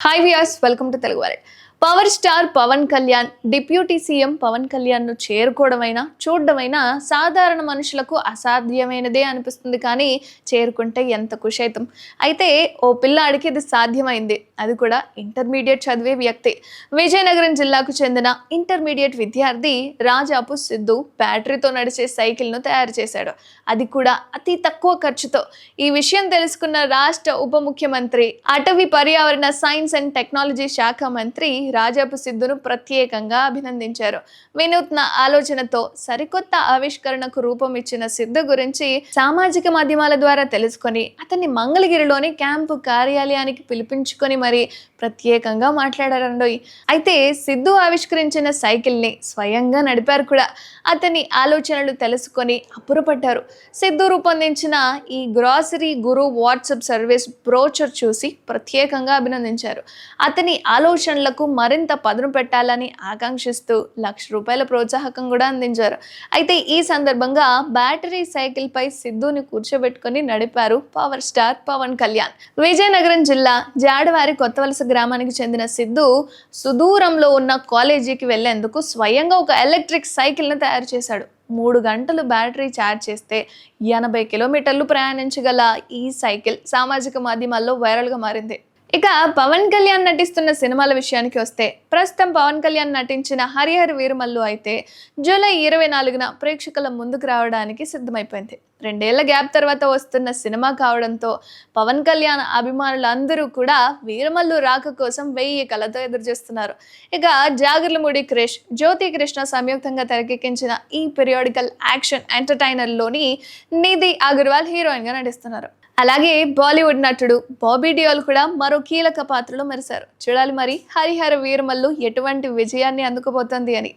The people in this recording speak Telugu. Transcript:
Hi viewers welcome to Telugu వారెడ్ power star Pawan Kalyan deputy CM Pawan కళ్యాణ్ను చేరుకోవడమైనా చూడడమైనా సాధారణ మనుషులకు అసాధ్యమైనదే అనిపిస్తుంది కానీ చేరుకుంటే ఎంత కుషైతం అయితే ఓ పిల్లాడికి ఇది సాధ్యమైంది. అది కూడా ఇంటర్మీడియట్ చదివే వ్యక్తి. విజయనగరం జిల్లాకు చెందిన ఇంటర్మీడియట్ విద్యార్థి రాజాపు సిద్ధు బ్యాటరీతో నడిచే సైకిల్ను తయారు చేశాడు. అది కూడా అతి తక్కువ ఖర్చుతో. ఈ విషయం తెలుసుకున్న రాష్ట్ర ఉప ముఖ్యమంత్రి అటవీ పర్యావరణ సైన్స్ అండ్ టెక్నాలజీ శాఖ మంత్రి రాజాపు సిద్ధును ప్రత్యేకంగా అభినందించారు. వినూత్న ఆలోచనతో సరికొత్త ఆవిష్కరణకు రూపం ఇచ్చిన సిద్ధు గురించి సామాజిక మాధ్యమాల ద్వారా తెలుసుకొని అతన్ని మంగళగిరిలోని క్యాంపు కార్యాలయానికి పిలిపించుకొని మరి ప్రత్యేకంగా మాట్లాడారండోయ్. అయితే సిద్ధు ఆవిష్కరించిన సైకిల్ని స్వయంగా నడిపారు కూడా. అతని ఆలోచనలు తెలుసుకొని అప్పురపడ్డారు సిద్ధు రూపొందించిన ఈ grocery guru WhatsApp service brochure చూసి ప్రత్యేకంగా అభినందించారు. అతని ఆలోచనలకు మరింత పదును పెట్టాలని ఆకాంక్షిస్తూ లక్ష రూపాయల ప్రోత్సాహకం కూడా అందించారు. అయితే ఈ సందర్భంగా బ్యాటరీ సైకిల్పై సిద్ధుని కూర్చోబెట్టుకొని నడిపారు పవర్ స్టార్ పవన్ కళ్యాణ్. విజయనగరం జిల్లా జాడవారి కొత్తవలస గ్రామానికి చెందిన సిద్ధు సుదూరంలో ఉన్న కాలేజీకి వెళ్ళేందుకు స్వయంగా ఒక ఎలక్ట్రిక్ సైకిల్ని తయారు చేశాడు. మూడు గంటలు బ్యాటరీ ఛార్జ్ చేస్తే ఎనభై కిలోమీటర్లు ప్రయాణించగల ఈ సైకిల్ సామాజిక మాధ్యమాల్లో వైరల్గా మారింది. ఇక పవన్ కళ్యాణ్ నటిస్తున్న సినిమాల విషయానికి వస్తే ప్రస్తుతం పవన్ కళ్యాణ్ నటించిన హరిహర వీరమల్లు అయితే జూలై ఇరవై నాలుగున ప్రేక్షకుల ముందుకు రావడానికి సిద్ధమైపోయింది. రెండేళ్ళ గ్యాప్ తర్వాత వస్తున్న సినిమా కావడంతో పవన్ కళ్యాణ్ అభిమానులందరూ కూడా వీరమల్లు రాక కోసం వెయ్యి కళతో ఎదురుచూస్తున్నారు. ఇక జాగర్లమూడి క్రిష్ జ్యోతి కృష్ణ సంయుక్తంగా తెరకెక్కించిన ఈ పీరియాడికల్ యాక్షన్ ఎంటర్టైనర్లోని నిధి అగర్వాల్ హీరోయిన్గా నటిస్తున్నారు. అలాగే బాలీవుడ్ నటుడు బాబీ డియోల్ కూడా మరో కీలక పాత్రలో మెరిశారు. చూడాలి మరి హరిహర వీరమల్లు ఎటువంటి విజయాన్ని అందుకోబోతోంది అని.